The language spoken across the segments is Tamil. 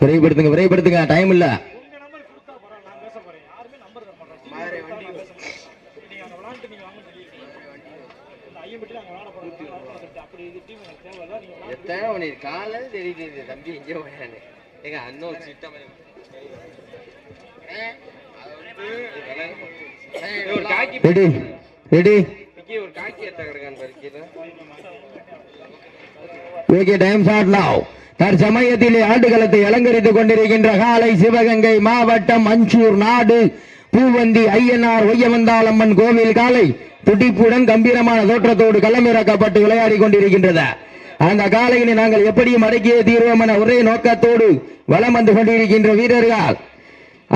விரைவுபடுத்துங்க விரைவுபடுத்துங்க. டைம் இல்ல. எத்தனை மணி? காலையில் தெரியுது தம்பி. எங்கே போயானு எங்க அண்ணன் சீட்டா ஒரு காக்கி ரெடி ரெடி. ஒரு காக்கி எடுத்த கிடக்கான்னு பறிக்கல ஓகே டைம் ஷாட் நாவ் தற்சமயத்திலே ஆடுகளத்தை அலங்கரித்துக் கொண்டிருக்கின்ற காலை சிவகங்கை மாவட்டம் மஞ்சூர் நாடு பூவந்தி ஐயனார் ஒய்யவந்தாளம்மன் கோவில் காலை துடிப்புடன் கம்பீரமான தோற்றத்தோடு களமிறக்கப்பட்டு விளையாடி கொண்டிருக்கின்றது அந்த காலையினை நாங்கள் எப்படியும் அடக்கிய தீர்வோம் என ஒரே நோக்கத்தோடு வலம் வந்து கொண்டிருக்கின்ற வீரர்கள்.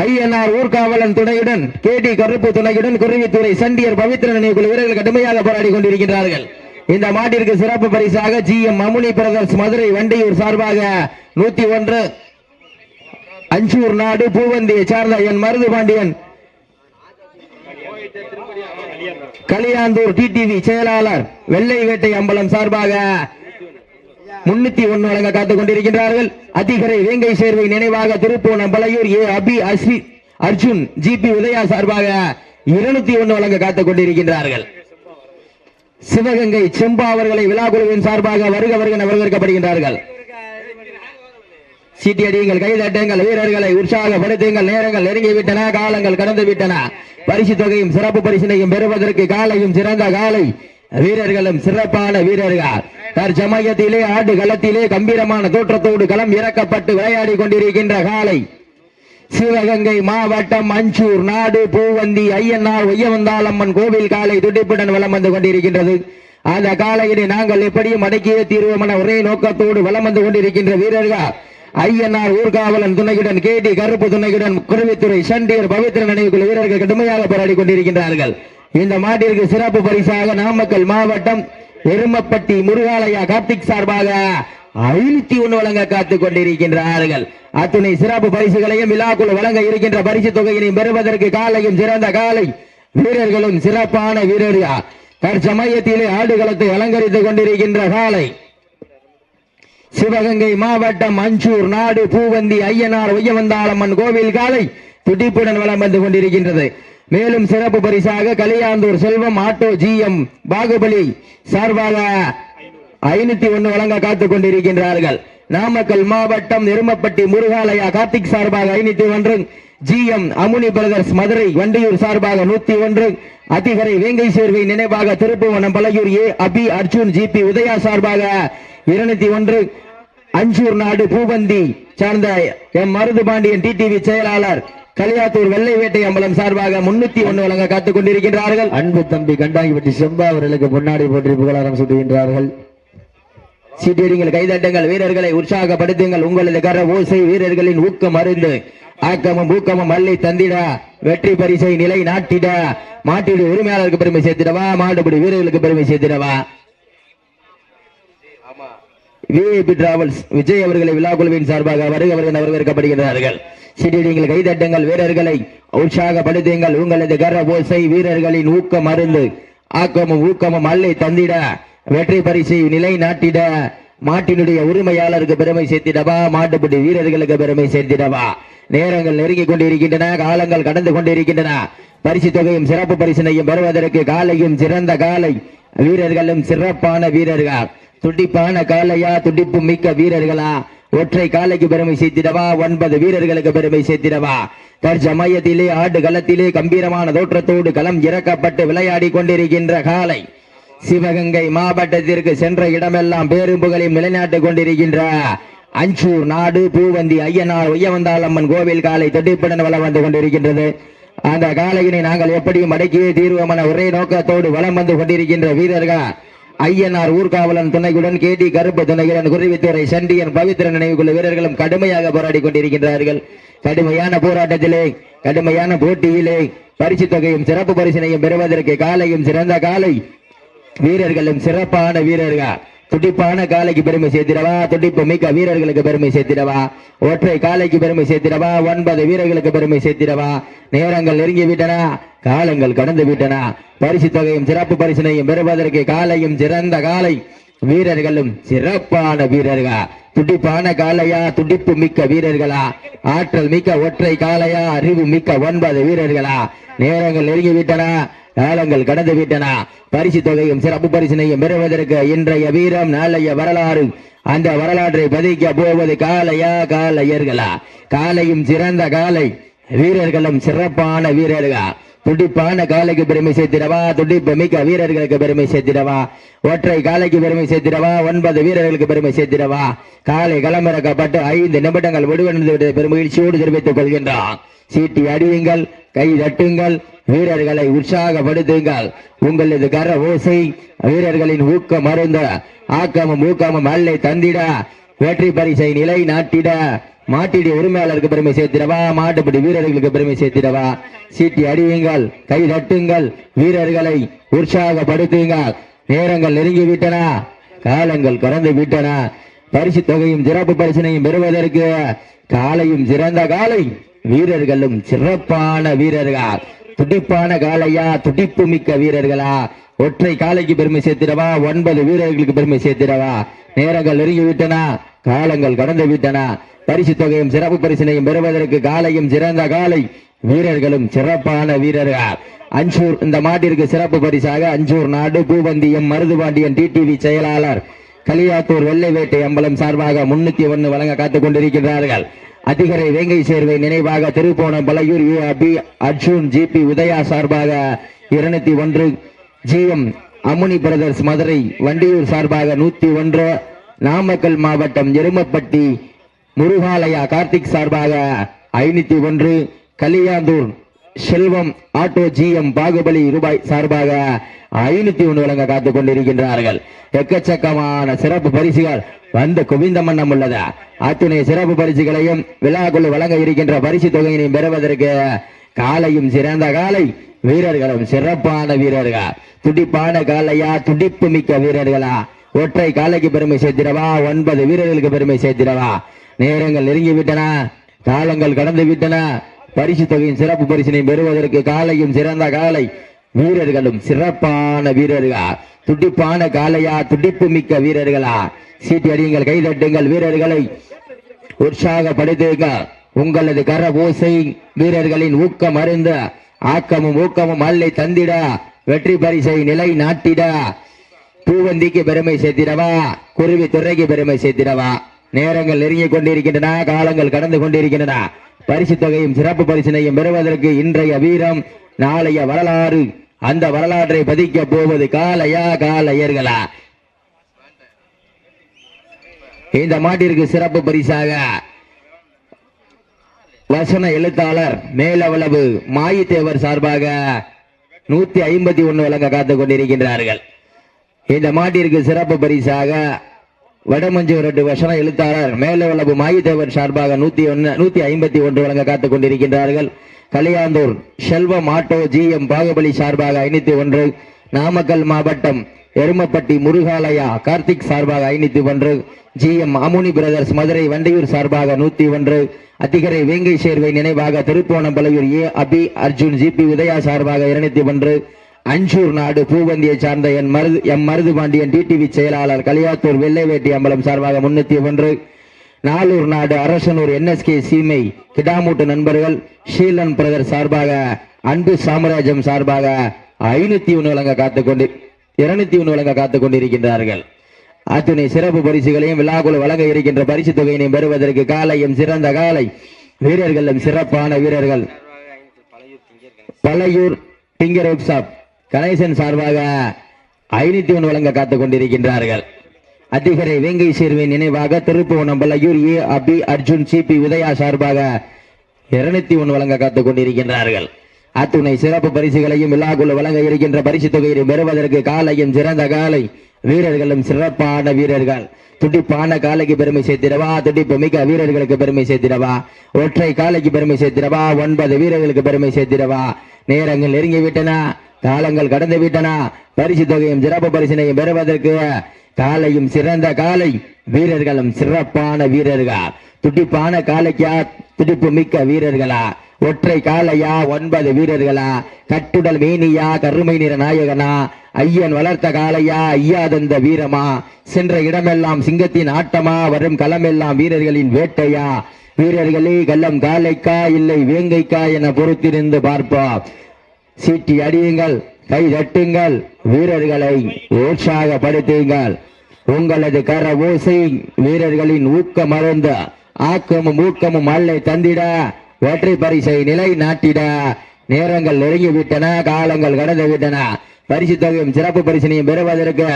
ஐயனார் ஊர்காவலன் துணையுடன் கேடி கருப்பு துணையுடன் குருவித்துறை சண்டியர் பவித்ரன் நினைவுக்குழு வீரர்கள் கடுமையாக போராடி கொண்டிருக்கின்றார்கள். இந்த மாட்டிற்கு சிறப்பு பரிசாக G M Amuni brothers Madurai Vandiyur சார்பாக நூத்தி ஒன்று. அஞ்சூர் நாடு பூவந்தியை சார்ந்த என் மருது பாண்டியன். களியாந்தூர் டிடிவி செயலாளர் வெள்ளை வேட்டை அம்பலம் சார்பாக முன்னூத்தி ஒன்னு வழங்க காத்துக் கொண்டிருக்கின்றார்கள். அதிகரை வேங்கை சேர்வை நினைவாக திருப்பூணம் பலையூர் ஏ அபி அஸ்வி அர்ஜுன் ஜிபி உதயா சார்பாக இருநூத்தி ஒன்னு வழங்க காத்துக் கொண்டிருக்கின்றார்கள். சிவகங்கை செம்பா அவர்களை விழாக்குழுவின் சார்பாக வருக வருக என வரவேற்கப்படுகின்றார்கள். சீட்டியடியுங்கள் கைதட்டுங்கள் வீரர்களை உற்சாகப்படுத்துங்கள் நேரங்கள் நெருங்கிவிட்டன காலங்கள் கடந்து விட்டன பரிசு தொகையும் சிறப்பு பரிசினையும் பெறுவதற்கு காலையும் சிறந்த காலை. வீரர்களும் சிறப்பான வீரர்கள். தற்சமயத்திலே ஆடு களத்திலே கம்பீரமான தோற்றத்தோடு களம் இறக்கப்பட்டு விளையாடி கொண்டிருக்கின்ற காலை. சிவகங்கை மாவட்டம் மஞ்சூர் நாடு பூவந்தி ஐயனார் ஒய்யவந்தாளம்மன் கோவில் காலை துடிப்புடன் வளம் வந்து கொண்டிருக்கின்றது. அந்த காலையினை நாங்கள் எப்படியும் அடக்கிய தீர்வோம் என ஒரே நோக்கத்தோடு வலம் வந்து கொண்டிருக்கின்ற வீரர்கள்? ஐயனார் ஊர்காவலன் துணையுடன் கேடி கருப்பு துணையுடன் குருவித்துறை சண்டியர் பவித்திர நினைவுக்குள் வீரர்கள் கடுமையாக போராடி கொண்டிருக்கின்றார்கள். இந்த மாட்டிற்கு சிறப்பு பரிசாக நாமக்கல் மாவட்டம் எருமப்பட்டி முருகாலயா கார்த்திக் சார்பாக ஐநூத்தி ஒண்ணு வழங்க காத்துக் கொண்டிருக்கின்றார்கள். அத்தனை சிறப்பு பரிசுகளையும் விழாக்குழு வழங்க இருக்கின்ற பரிசு தொகையினையும் பெறுவதற்கு காலையும் சிறந்த காலை வீரர்களும் சிறப்பான வீரர்கள். தற்சமயத்திலே ஆடுகளத்தை அலங்கரித்துக் கொண்டிருக்கின்ற காலை. சிவகங்கை மாவட்டம் அஞ்சூர் நாடு பூவந்தி ஐயனார் ஒய்யவந்தாளம்மன் கோவில் காலை துடிப்புடன் வளம் வந்து கொண்டிருக்கின்றது. மேலும் சிறப்பு பரிசாக கலியாந்தூர் செல்வம் ஆட்டோ ஜிஎம் பாகுபலி சார்பாக ஐநூத்தி ஒன்னு வழங்க காத்துக் கொண்டிருக்கின்றார்கள் நாமக்கல் மாவட்டம் எருமப்பட்டி முருகாலயா கார்த்திக் சார்பாக ஐநூத்தி ஒன்று ஜிஎம் அமுனி பிரதர்ஸ் மதுரை வண்டியூர் சார்பாக நூத்தி ஒன்று அதிகரை வேங்கை சேர்வை நினைவாக Thiruppuvanam Palaiyur A Abhi Arjun GB Udaya சார்பாக இருநூத்தி ஒன்று அஞ்சூர் நாடு பூபந்தி சார்ந்த எம் மருது பாண்டியன் டிடிவி செயலாளர் கலியாத்தூர் வெள்ளை வேட்டை அம்பலம் சார்பாக முன்னூத்தி ஒன்னு வழங்க காத்துக் கொண்டிருக்கின்றார்கள் அன்பு தம்பி கண்டாங்கிப்பட்டி செம்பா அவர்களுக்கு முன்னாடி போற்றி புகழாரம் சுட்டுகின்றார்கள். சீட்டியடிங்கள் கைதட்டுங்கள் வீரர்களை உற்சாகப்படுத்துங்கள். உங்களது கர ஓசை வீரர்களின் ஊக்கம் மருந்து ஆக்கமும் ஊக்கமும் மல்லை தந்திட. வெற்றி பரிசை நிலை நாட்டிட. மாட்டிடு உரிமையாளருக்கு பெருமை சேர்த்திடவா மாடுபிடி வீரர்களுக்கு பெருமை சேர்த்திடவா ஆமா விஐபி டிராவல்ஸ் விஜய் அவர்களை விழா குழுவின் சார்பாக வருக அவர்கள் வரவேற்கப்படுகிறார்கள் சீட்டியடிங்கள் கைதட்டுங்கள் வீரர்களை உற்சாகப்படுத்துங்கள். உங்களது கர ஓசை வீரர்களின் ஊக்கம் அருந்து ஆக்கமும் ஊக்கமும் மல்லை தந்திட. வெற்றி பரிசை நிலை நாட்டிட மாட்டினுடைய உரிமையாளருக்கு பெருமை சேர்த்திடவா? மாட்டுப்பட்டி வீரர்களுக்கு பெருமை சேர்த்திடவா? நேரங்கள் நெருங்கிக் கொண்டிருக்கின்றன காலங்கள் கடந்து கொண்டிருக்கின்றன. பரிசு தொகையும் சிறப்பு பரிசினையும் பெறுவதற்கு காலையும் சிறந்த காலை வீரர்களும் சிறப்பான வீரர்கள். துடிப்பான காலையா துடிப்பு மிக்க வீரர்களா? ஒற்றை காலைக்கு பெருமை சேர்த்திடவா? ஒன்பது வீரர்களுக்கு பெருமை சேர்த்திடவா? தற்சமயத்திலே ஆடு களத்திலே கம்பீரமான தோற்றத்தோடு களம் இறக்கப்பட்டு விளையாடி கொண்டிருக்கின்ற காலை சிவகங்கை மாவட்டத்திற்கு சென்ற இடமெல்லாம் பேரும்புகளையும் நிலைநாட்டிக் கொண்டிருக்கின்ற அஞ்சூர் நாடு பூவந்தி ஐயனார் உயவந்தாளம்மன் கோவில் காலை தொட்டிப்புடன் வளம் வந்து கொண்டிருக்கின்றது. அந்த காலையினை நாங்கள் எப்படியும் அடக்கியே தீர்வோம் என ஒரே நோக்கத்தோடு வலம் வந்து கொண்டிருக்கின்ற வீரர்கள் ஐயனார் ஊர்காவலன் துணையுடன் கேடி கருப்பு துணையுடன் குருவித்துறை சண்டியன் பவித்திரன் நினைவுக்குள்ள வீரர்களும் கடுமையாக போராடி கொண்டிருக்கின்றார்கள். கடுமையான போராட்டத்திலே கடுமையான போட்டியிலே பரிசு தொகையும் சிறப்பு பரிசினையும் பெறுவதற்கு காலையும் சிறந்த காலை வீரர்களும் சிறப்பான வீரர்கள். துடிப்பான காலைக்கு பெருமை சேர்த்திடவா? துடிப்பு மிக்க வீரர்களுக்கு பெருமை சேர்த்திடவா? ஒற்றை காலைக்கு பெருமை சேர்த்திடவா? ஒன்பது வீரர்களுக்கு பெருமை சேர்த்திடவா? நேரங்கள் நெருங்கி விட்டன. காலங்கள் கடந்து விட்டன. பரிசு தொகையும் சிறப்பு பரிசினையும் பெறுவதற்கு காலையும் சிறந்த காலை. வீரர்களும் சிறப்பான வீரர்கள்? துடிப்பான காலையா? துடிப்பு மிக்க வீரர்களா? ஆற்றல் மிக்க ஒற்றை காலையா? அறிவு மிக்க ஒன்பது வீரர்களா? நேரங்கள் நெருங்கி விட்டன. காலங்கள் கடந்து விட்டன. பரிசு தொகையும் சிறப்பு பரிசினையும் பெறுவதற்கு இன்றைய வீரம் நாளைய வரலாறு. அந்த வரலாற்றை பதிக்க போவது காலையா காலையர்களா காலையும் சிறந்த காலை வீரர்களும் சிறப்பான வீரர்களா? துடிப்பான காலைக்கு பெருமை சேர்த்திடவா? துடிப்பு மிக்க வீரர்களுக்கு பெருமை சேர்த்திடவா? ஒற்றை காலைக்கு பெருமை சேர்த்திடவா? ஒன்பது வீரர்களுக்கு பெருமை சேர்த்திடவா? காலை களமிறக்கப்பட்டு ஐந்து நிமிடங்கள் விடுவென்று விட்ட பெருமகிழ்ச்சியோடு தெரிவித்துக் கொள்கின்றான். சீட்டி அடியுங்கள் கை தட்டுங்கள் வீரர்களை உற்சாகப்படுத்துங்கள். உங்களது கர ஓசை வீரர்களின் ஊக்கம் மருந்த ஆக்கமும் ஊக்கமும் அல்லை தந்திட வெற்றி பரிசை நிலை நாட்டிட. மாட்டிடி உரிமையாளருக்கு பெருமை சேர்த்திடவா மாட்டுப்படி வீரர்களுக்கு பெருமை சேர்த்திடவா சீட்டி அடியுங்கள் கை தட்டுங்கள் வீரர்களை உற்சாகப்படுத்துங்கள். நேரங்கள் நெருங்கி விட்டன காலங்கள் கடந்து விட்டன பரிசு தொகையும் சிறப்பு பரிசனையும் பெறுவதற்கு காலையும் சிறந்த காலை வீரர்களும் சிறப்பான வீரர்கள் துடிப்பான காலையா துடிப்பு மிக்க வீரர்களா? ஒற்றை காலைக்கு பெருமை சேர்த்திடவா? ஒன்பது வீரர்களுக்கு பெருமை சேர்த்திடவா? நேரங்கள் நெருங்கி விட்டன காலங்கள் கடந்து விட்டன பரிசு தொகையும் சிறப்பு பரிசினையும் பெறுவதற்கு காலையும் சிறந்த காலை வீரர்களும் சிறப்பான வீரர்கள். அஞ்சூர் இந்த மாட்டிற்கு சிறப்பு பரிசாக அஞ்சூர் நாடு பூவந்தியம் மருதுபாண்டியன் டிடிவி செயலாளர். கலியாத்தூர் வெள்ளை வேட்டை அம்பலம் சார்பாக முன்னூத்தி ஒன்னு வழங்க காத்துக் கொண்டிருக்கிறார்கள் அதிகரை வேங்கை சேர்வை நினைவாக திருப்போணம் பலையூர் பி அபி அர்ஜுன் ஜிபி உதயா சார்பாக இருநூத்தி ஒன்று. ஜிஎம் அமுனி பிரதர்ஸ் மதுரை வண்டியூர் சார்பாக நூத்தி ஒன்று. நாமக்கல் மாவட்டம் எருமப்பட்டி முருகாலயா கார்த்திக் சார்பாக ஐநூத்தி ஒன்று. கலியாந்தூர் செல்வம் ஆட்டோ ஜிஎம் பாகுபலி ரூபாய் சார்பாக ஐநூத்தி ஒன்று வழங்க காத்துக் கொண்டிருக்கின்றார்கள். எக்கச்சக்கமான சிறப்பு பரிசுகள் வந்த குவிந்த மன்னம் உள்ளது. அத்துணை சிறப்பு பரிசுகளையும் விழாக்குள் வழங்க இருக்கின்ற பரிசு தொகையினையும் பெறுவதற்கு காலையும் சிறந்த காலை வீரர்களும் சிறப்பான வீரர்கள். துடிப்பான காலையா துடிப்பு மிக்க வீரர்களா? ஒற்றை காலைக்கு பெருமை சேர்த்திடவா? ஒன்பது வீரர்களுக்கு பெருமை சேர்த்திடவா? நேரங்கள் நெருங்கி விட்டன காலங்கள் கடந்து விட்டன பரிசு தொகையின் சிறப்பு பரிசினை பெறுவதற்கு காலையும் சிறந்த காலை வீரர்களும் சிறப்பான வீரர்களா? துடிப்பான காலையா? துடிப்பு மிக்க வீரர்களா? சீட்டி அடியுங்கள் கைதட்டுங்கள் வீரர்களை. உற்சாகப்படுத்துங்க உங்களது கர ஓசை வீரர்களின் ஊக்கம் அருந்த ஆக்கமும் ஊக்கமும் அல்லை தந்திட வெற்றி பரிசை நிலை நாட்டிட. பூவந்திக்கு பெருமை சேர்த்திடவா? குருவி துறைக்கு பெருமை சேர்த்திடவா? நேரங்கள் நெருங்கிக் கொண்டிருக்கின்றன காலங்கள் கடந்து கொண்டிருக்கின்றன. பரிசு தொகையும் சிறப்பு பரிசினையும் பெறுவதற்கு இன்றைய வீரம் நாளைய வரலாறு. அந்த வரலாற்றை பதிக்க போவது காலையா காலையர்களா இந்த மாட்டிற்கு சிறப்பு பரிசாக வசன எழுத்தாளர் மேலவளவு மாயித்தேவர் சார்பாக நூத்தி ஐம்பத்தி ஒன்னு வழங்க காத்துக் கொண்டிருக்கின்றார்கள். இந்த மாட்டிற்கு சிறப்பு பரிசாக வடமஞ்சூரட்டு வசன எழுத்தாளர் மேலவளவு மாயுதேவன் சார்பாக நூத்தி ஒன்னு நூத்தி ஐம்பத்தி ஒன்று வழங்க காத்துக் கொண்டிருக்கின்றார்கள். கலியாந்தூர் செல்வம் ஆட்டோ ஜிஎம் பாகுபலி சார்பாக ஐநூத்தி ஒன்று நாமக்கல் மாவட்டம் எருமப்பட்டி முருகாலயா கார்த்திக் சார்பாக ஐநூத்தி ஒன்று ஜிஎம் அமுனி பிரதர்ஸ் மதுரை வண்டியூர் சார்பாக நூத்தி ஒன்று அத்திகரை வேங்கை சேர்வை நினைவாக திருப்போணம் Palaiyur A Abhi Arjun GB Udaya சார்பாக இருநூத்தி ஒன்று அஞ்சூர் நாடு பூவந்தியை சார்ந்த N Marudhu M Marudhu Pandiyan TTV செயலாளர் கலியாத்தூர் வெள்ளைவேட்டி அம்பலம் சார்பாக முன்னூத்தி ஒன்று. நாலூர் நாடு அரசனூர் என்எஸ்கே சீமை கிடாமூட்டு நண்பர்கள் ஷீலன் பிரதர் சார்பாக அன்பு சாம்ராஜ்யம் சார்பாக ஐநூத்தி ஒன்று வழங்க காத்துக்கொண்டு இருநூத்தி ஒன்று வழங்க காத்துக் கொண்டிருக்கின்றார்கள் அத்துணை சிறப்பு பரிசுகளையும் விழாக்குழு வழங்க இருக்கின்ற பரிசு தொகையினையும் பெறுவதற்கு காலையும் சிறந்த காலை வீரர்களும் சிறப்பான வீரர்கள். பழையூர் திங்கர் பழையூர் பிங்கர் கணேசன் சார்பாக ஐநூத்தி ஒன்று வழங்க காத்துக் கொண்டிருக்கின்றார்கள் அதிகரை வேங்கை சேர்வின் நினைவாக திருப்புவனம் பல்லையூர் ஏ அபி அர்ஜுன் சிபி உதயா சார்பாக இருநூத்தி ஒன்று வழங்க காத்துக் கொண்டிருக்கின்றார்கள் அத்துணை சிறப்பு பரிசுகளையும் விழாக்குள்ள வழங்க இருக்கின்ற பரிசு தொகையை பெறுவதற்கு காலையும் சிறந்த காலை வீரர்களும் சிறப்பான வீரர்கள். துடிப்பான காலைக்கு பெருமை சேர்த்திடவா? துடிப்பு மிக்க வீரர்களுக்கு பெருமை சேர்த்திடவா? ஒற்றை காலைக்கு பெருமை சேர்த்திடவா? ஒன்பது வீரர்களுக்கு பெருமை சேர்த்திடவா? நேரங்கள் நெருங்கி விட்டன காலங்கள் கடந்து விட்டன. பரிசு தொகையும் சிறப்பு பரிசினையும் பெறுவதற்கு காலையும் சிறந்த காலை வீரர்களும் சிறப்பான வீரர்கள். துடிப்பான காலைக்கா துடிப்பு மிக்க வீரர்களா. ஒற்றை காலையா ஒன்பது வீரர்களா. கட்டுடல் மீனியா கருமை நிற நாயகனா. ஐயன் வளர்த்த காளையா ஐயாதந்த வீரமா. சென்ற இடமெல்லாம் சிங்கத்தின் ஆட்டமா வரும் களமெல்லாம் வீரர்களின் வேட்டையா. வீரர்களே கல்லம் காலைக்கா இல்லை வேங்கைக்கா என பொறுத்திருந்து பார்ப்போம் சீட்டி அடியுங்கள் கை தட்டுங்கள் வீரர்களை உற்சாகப்படுத்துங்கள். உங்களது கர ஓசை வீரர்களின் ஊக்க மருந்து ஆக்கமும் ஊக்கமும் அல்லை தந்திட வெற்றி பரிசை நிலை நாட்டிட நேரங்கள் நெருங்கி விட்டன காலங்கள் கடந்து விட்டன பரிசு தொகையும் சிறப்பு பரிசினையும் பெறுவதற்கு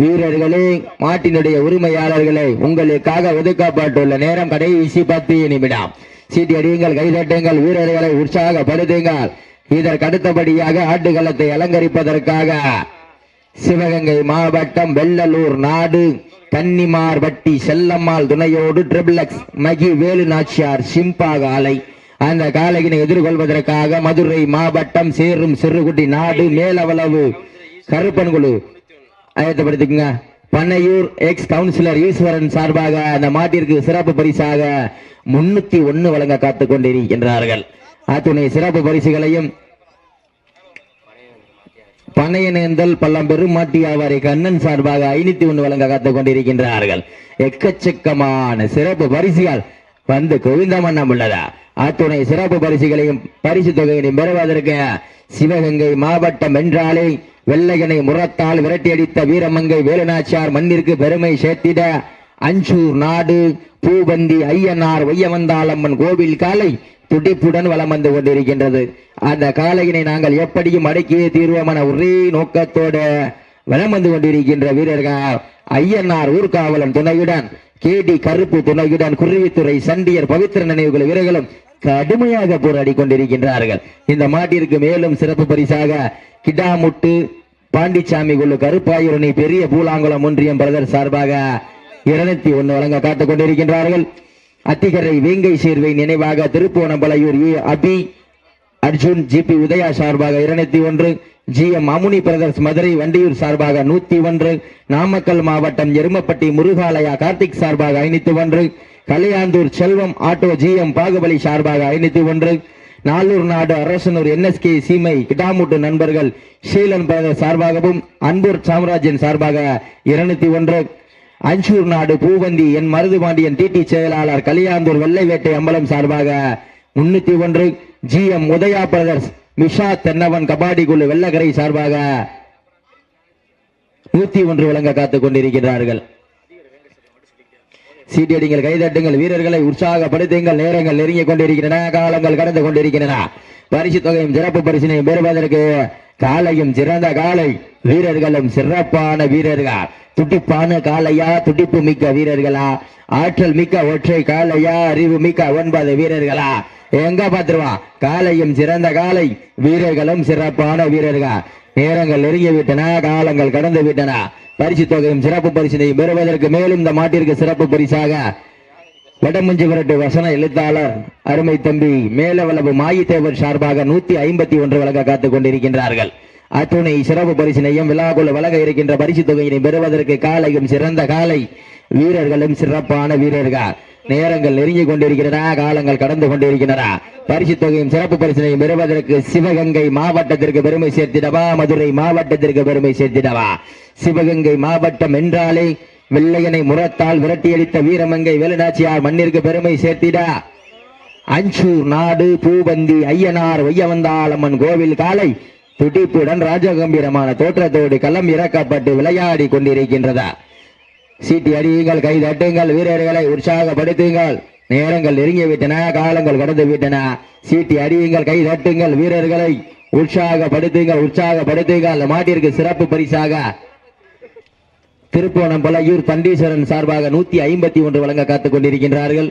வீரர்களே மாட்டினுடைய உரிமையாளர்களை உங்களுக்காக ஒதுக்கப்பட்டுள்ள நேரம் கடைசி பத்து நிமிடம். சீட்டி அடியுங்கள் கைதட்டுங்கள் வீரர்களை உற்சாகப்படுத்துங்கள். இதற்கு அடுத்தபடியாக ஆட்டுக்களத்தை அலங்கரிப்பதற்காக சிவகங்கை மாவட்டம் வெள்ளலூர் நாடு கன்னிமார்பட்டி செல்லம்மாள் துணையோடு ட்ரிபிளக்ஸ் மகி வேலு நாச்சியார் சிம்பா காலை அந்த காலையினை எதிர்கொள்வதற்காக மதுரை மாவட்டம் சேரும் சிறுகுட்டி நாடு மேலவளவு கருப்பன்குழு ஆயத்தப்படுத்திக்கங்க பண்ணையூர் எக்ஸ் கவுன்சிலர் ஈஸ்வரன் சார்பாக அந்த மாட்டிற்கு சிறப்பு பரிசாக முன்னூத்தி ஒன்னு வழங்க காத்துக் கொண்டிருக்கின்றார்கள். அத்துணை சிறப்பு பரிசுகளையும் பனையனேந்தல் பள்ளம் பெருமாட்டி கண்ணன் சார்பாக ஐநூத்தி ஒன்று வழங்க காத்துக் கொண்டிருக்கின்றார்கள். எக்கச்சக்கமான சிறப்பு பரிசுகள் வந்து குவிந்த மன்னம் உள்ளதா? அத்துணை சிறப்பு பரிசுகளையும் பரிசு தொகையினையும் பெறுவதற்கு சிவகங்கை மாவட்டம் என்றாலே வெள்ளையனை முரத்தால் விரட்டியடித்த வீரமங்கை வேலுநாச்சியார் மண்ணிற்கு பெருமை சேர்த்திட அஞ்சூர் நாடு பூபந்தி ஐயனார் வையவந்தாளம்மன் கோவில் காலை துடிப்புடன் வளம் வந்து கொண்டிருக்கின்றது. அந்த காலையினை நாங்கள் எப்படியும் அடக்கியே தீர்வோம் என ஒரே நோக்கத்தோடு வளம் வந்து கொண்டிருக்கின்ற வீரர்கள் ஐயனார் ஊர்காவலன் துணையுடன் கேடி கருப்பு துணையுடன் குருவித்துறை சண்டியர் பவித்திர நினைவுகள் வீரர்களும் கடுமையாக போராடி கொண்டிருக்கின்றார்கள். இந்த மாட்டிற்கு மேலும் சிறப்பு பரிசாக கிடாமுட்டு பாண்டிச்சாமி குழு கருப்பாயூரணி பெரிய பூலாங்குளம் ஒன்றியம் பிரதர் சார்பாக இருநூத்தி ஒன்னு வழங்க காத்துக் கொண்டிருக்கின்றார்கள். அத்திகரை வேங்கை சேர்வை நினைவாக திருப்புவனம்பலையூர் A. Abhi Arjun GB Udaya சார்பாக இருநூத்தி ஒன்று G. M. Amuni brothers Madurai Vandiyur சார்பாக நூத்தி ஒன்று நாமக்கல் மாவட்டம் எருமப்பட்டி முருகாலயா கார்த்திக் சார்பாக ஐநூத்தி ஒன்று Kaliyanthur Selvam auto G M Baahubali சார்பாக ஐநூத்தி ஒன்று. நாலூர் நாடு அரசனூர் என்எஸ்கே சீமை கிட்டாமுட்டு நண்பர்கள் ஷீலன் பிரதர் சார்பாகவும் அன்பூர் சாம்ராஜ்யன் சார்பாக இருநூத்தி ஒன்று. அஞ்சூர் நாடு பூவந்தி என் மருதுபாண்டியன் டிடி செயலாளர் கலியாந்தூர் வெள்ளை வேட்டை அம்பலம் சார்பாக முன்னூத்தி ஒன்று. G M Udaya brothers Misha Thennavan kabaddi குழு வெள்ளக்கரை சார்பாக நூத்தி ஒன்று வழங்க காத்துக் கொண்டிருக்கிறார்கள். சீட்டியடிங்கள் கைதட்டுங்கள் வீரர்களை உற்சாகப்படுத்துங்கள் நேரங்கள் நெருங்கிக் கொண்டிருக்கின்றன காலங்கள் கடந்து கொண்டிருக்கின்றன. பரிசு தொகையும் சிறப்பு பரிசினையும் பெறுவதற்கு காலையும் சிறந்த காலை. வீரர்களும் சிறப்பான வீரர்கள்? துடிப்பான காலையா? துடிப்பு மிக்க வீரர்களா? ஆற்றல் மிக்க ஒற்றை காலையா? அறிவு மிக்க ஒன்பது வீரர்களா? எங்க பாத்துருவான் காலையும் சிறந்த காலை. வீரர்களும் சிறப்பான வீரர்கள்? நேரங்கள் நெருங்கி விட்டன காலங்கள் கடந்து விட்டன. பரிசு தொகையும் சிறப்பு பரிசினையும் பெறுவதற்கு மேலும் இந்த மாட்டிற்கு சிறப்பு பரிசாக வடமஞ்சி விரட்டு வசன எழுத்தாளர் அருமை தம்பி மேலவளவு மாயித்தேவர் சார்பாக நூத்தி ஐம்பத்தி ஒன்று வழங்க காத்துக் கொண்டிருக்கின்றார்கள். அத்துணை சிறப்பு பரிசினையும் விழாக்குழு வழங்க இருக்கின்ற பரிசு தொகையினை பெறுவதற்கு காலையும் சிறந்த காலை வீரர்களும் சிறப்பான வீரர்கள். நேரங்கள் நெருங்கிக் கொண்டிருக்கின்றன காலங்கள் கடந்து கொண்டிருக்கின்றன. பரிசு தொகையும் சிறப்பு பரிசனையும் பெறுவதற்கு சிவகங்கை மாவட்டத்திற்கு பெருமை சேர்த்திடவா? மதுரை மாவட்டத்திற்கு பெருமை சேர்த்திடவா? சிவகங்கை மாவட்டம் என்றாலே வெள்ளையனை முரத்தால் விரட்டியடித்த வீரமங்கை வேலுநாச்சியார் மண்ணிற்கு பெருமை சேர்த்திட. அஞ்சூர் நாடு பூபந்தி ஐயனார் ஒய்யவந்தாளம்மன் கோவில் காலை துடிப்புடன் ராஜகம்பீரமான தோற்றத்தோடு களம் இறக்கப்பட்டு விளையாடி கொண்டிருக்கின்றதா சீட்டி அடியுங்கள் கை தட்டுங்கள் வீரர்களை உற்சாகப்படுத்துங்கள். நேரங்கள் நெருங்கி விட்டன காலங்கள் கடந்து விட்டன சீட்டி அடியுங்கள் கை தட்டுங்கள் வீரர்களை உற்சாகப்படுத்துங்கள் உற்சாகப்படுத்துங்கள். அந்த மாட்டிற்கு சிறப்பு பரிசாக திருப்போணம் பலையூர் தண்டீஸ்வரன் சார்பாக நூத்தி ஐம்பத்தி ஒன்று வழங்க காத்துக் கொண்டிருக்கின்றார்கள்.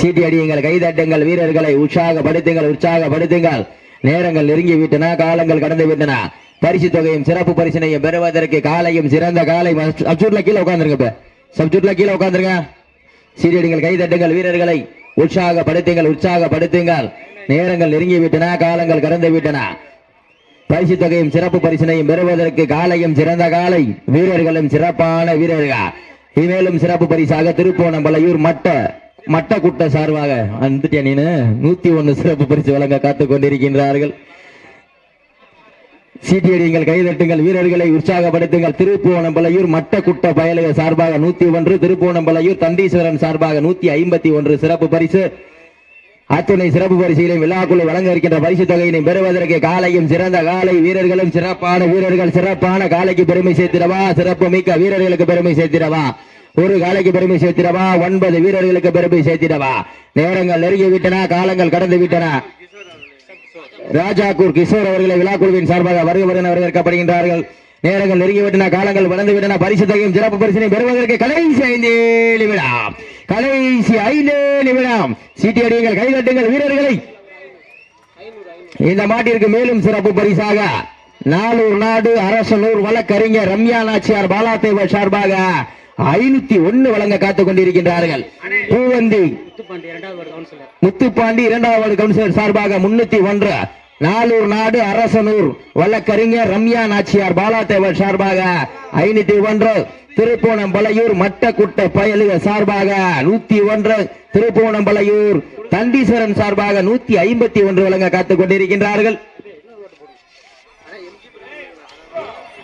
சீட்டி அடியுங்கள் கைதட்டுங்கள் வீரர்களை உற்சாகப்படுத்துங்கள் உற்சாகப்படுத்துங்கள். நேரங்கள் நெருங்கி விட்டன காலங்கள் கடந்து விட்டன பரிசு தொகையும் சிறப்பு பரிசினையும் பெறுவதற்கு காலையும் சிறந்த காலை சப்சூட்ல கீழே உட்காந்துருங்க இப்ப. சப்சூட்ல கீழே உட்காந்துருங்க சீரியடிங்கள் கைதட்டுங்கள் வீரர்களை உற்சாகப்படுத்துங்கள் உற்சாகப்படுத்துங்கள். நேரங்கள் நெருங்கி விட்டன காலங்கள் கடந்து விட்டன பரிசு தொகையும் சிறப்பு பரிசினையும் பெறுவதற்கு காலையும் சிறந்த காலை. வீரர்களும் சிறப்பான வீரர்கள். இமேலும் சிறப்பு பரிசாக திருப்போணம்பலையூர் மட்ட மட்டக்குட்ட சார்பாக வந்துட்டியா நீனு நூத்தி ஒன்னு சிறப்பு பரிசு வழங்க காத்துக் கொண்டிருக்கின்றார்கள் சீட்டியடிங்கள் கைதட்டுங்கள் வீரர்களை உற்சாகப்படுத்துங்கள். திருப்புவனம்பலையூர் மட்டக்குட்ட பயலக சார்பாக நூத்தி ஒன்று திருப்புவனம்பலையூர் தண்டீஸ்வரன் சார்பாக நூத்தி ஐம்பத்தி ஒன்று சிறப்பு பரிசு. அத்துணை சிறப்பு பரிசுகளை விழாக்குழு வழங்க இருக்கின்ற பரிசு தொகையினை பெறுவதற்கு காலையும் சிறந்த காலை வீரர்களும் சிறப்பான வீரர்கள் சிறப்பான காலைக்கு பெருமை சேர்த்திடவா? சிறப்பு மிக்க வீரர்களுக்கு பெருமை சேர்த்திடவா? ஒரு காலைக்கு பெருமை சேர்த்திடவா? ஒன்பது வீரர்களுக்கு பெருமை சேர்த்திடவா? நேரங்கள் நெருங்கி விட்டன காலங்கள் கடந்து விட்டன ராஜாக்கூர் கிஷோர் அவர்களை விழாக்குழுவின் சார்பாக வருகை வருகிற வரவேற்கப்படுகின்றார்கள். நேரங்கள் நெருங்கிவிட்டன காலங்கள் வளர்ந்து விட்டன பரிசு தொகையும் சிறப்பு பரிசினை பெறுவதற்கு கடைசி ஐந்து நிமிடம் கடைசி ஐந்து நிமிடம் சீட்டியடியுங்கள் கைதட்டுங்கள் வீரர்களை. இந்த மாட்டிற்கு மேலும் சிறப்பு பரிசாக நாலூர் நாடு அரசனூர் வழக்கறிஞர் ரம்யா நாச்சியார் பாலாதேவர் சார்பாக ஐநூத்தி ஒன்னு வழங்க காத்துக் கொண்டிருக்கின்றார்கள். பூவந்தி முத்துப்பாண்டி இரண்டாவது கவுன்சிலர் சார்பாக முன்னூத்தி ஒன்று நாலூர் நாடு அரசனூர். வழக்கறிஞர் ரம்யா நாச்சியார் பாலாதேவர் சார்பாக ஐநூத்தி ஒன்று. திருப்போணம்பலையூர் மட்டக்குட்ட பயலுக சார்பாக நூத்தி ஒன்று. திருப்போணம்பலையூர் தண்டீஸ்வரன் சார்பாக நூத்தி ஐம்பத்தி ஒன்று வழங்க காத்துக் கொண்டிருக்கின்றார்கள்.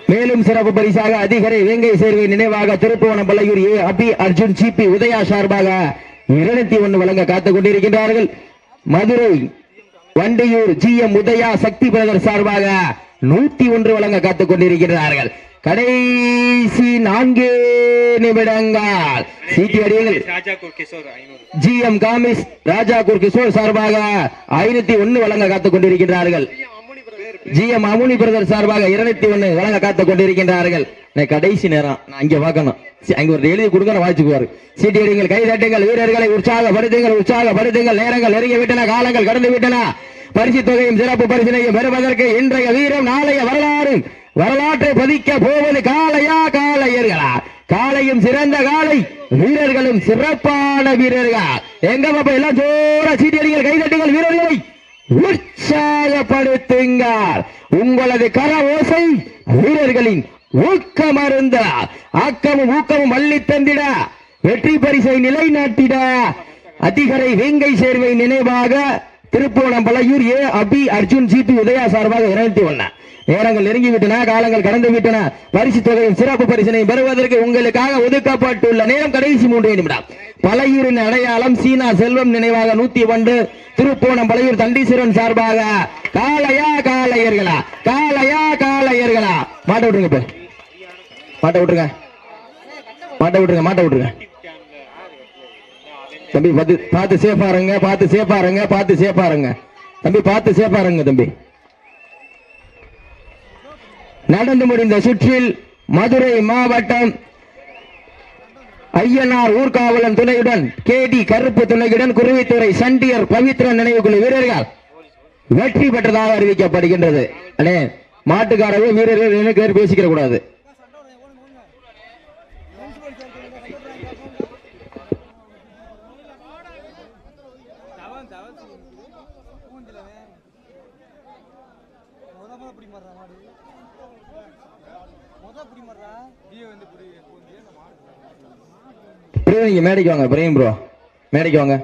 மேலும் சிறப்பு பரிசாக அதிகரை வேங்கை சேர்வை நினைவாக திருப்புவனம்பலையூர் ஏ. அபி அர்ஜுன் சிபி உதயா சார்பாக இருநூத்தி ஒன்று வழங்க காத்துக் கொண்டிருக்கின்றார்கள். Madurai Vandiyur G M Udhaya Sakthi brother சார்பாக நூத்தி ஒன்று வழங்க காத்துக் கொண்டிருக்கிறார்கள். கடைசி நான்கு நிமிடங்கள். சீட்டி அடியுங்கள். ஜி எம் காமிஸ் ராஜாக்கூர் கிஷோர் சார்பாக ஐநூத்தி ஒன்னு வழங்க காத்துக் கொண்டிருக்கின்றார்கள் ஜி எம் அமுனி பிரதர் சார்பாக இருநூத்தி ஒன்னு வழங்க காத்துக் கொண்டிருக்கின்றார்கள். கடைசி நேரம். நான் இங்க பார்க்கணும். அங்க ஒரு எழுதி கொடுங்க நான் வாசிக்குவாரு சீட்டி அடிங்கள் கை தட்டுங்கள் வீரர்களை உற்சாகப்படுத்துங்கள் உற்சாகப்படுத்துங்கள். நேரங்கள் நெருங்கி விட்டன காலங்கள் கடந்து விட்டன பரிசு தொகையும் சிறப்பு பரிசினையும் பெறுவதற்கு இன்றைய வீரம் நாளைய வரலாறு. வரலாற்றை பதிக்க போவது காளையா காளையர்களா? காளையும் சிறந்த காளை வீரர்களும் சிறப்பான வீரர்கள்? எங்க பாப்பா எல்லாம் ஜோர சீட்டி அடிங்கள் கை தட்டுங்கள் வீரர்களை உற்சாகப்படுத்துங்கள். உங்களது கர ஓசை வீரர்களின் ஊக்கம் அருந்த ஆக்கமும் ஊக்கமும் அள்ளி தந்திட வெற்றி பரிசை நிலைநாட்டிட அதிகரை வேங்கை சேர்வை நினைவாக திருப்போணம் Palaiyur A Abhi Arjun GB Udaya சார்பாக இருநூத்தி ஒன்னு நேரங்கள் நெருங்கி விட்டன காலங்கள் கடந்து விட்டன பரிசு தொகையும் சிறப்பு பரிசினை பெறுவதற்கு உங்களுக்காக ஒதுக்கப்பட்டுள்ள நேரம் கடைசி மூன்று நிமிடம். பழையூரின் அடையாளம் சீனா செல்வம் நினைவாக நூத்தி ஒன்று திருப்போணம் பழையூர் தண்டீஸ்வரன் சார்பாக காலையா காலையர்களா காலையா காலையர்களா மாட்ட விட்டுருங்க இப்ப. மாட்ட விட்டுருங்க. மாட்ட விட்டுருங்க மாட்ட விட்டுருங்க. தம்பி பார்த்து பார்த்து சேஃபா இருங்க பார்த்து சேஃபா இருங்க பார்த்து சேஃபா இருங்க. தம்பி பார்த்து சேஃபா இருங்க தம்பி. நடந்து முடிந்த சுற்றில் மதுரை மாவட்டம் ஐயனார் ஊர்காவலன் துணையுடன் கே டி கருப்பு துணையுடன் குருவித்துறை சண்டியர் பவித்ரன் நினைவுக்குழு வீரர்கள் வெற்றி பெற்றதாக அறிவிக்கப்படுகின்றது. அண்ணே மாட்டுக்காரவே வீரர்கள் எனக்கு பேசிக்கிற கூடாது பிரியா நீங்க மேடைக்கு வாங்க பிரேம் ப்ரோ மேடைக்கு வாங்க.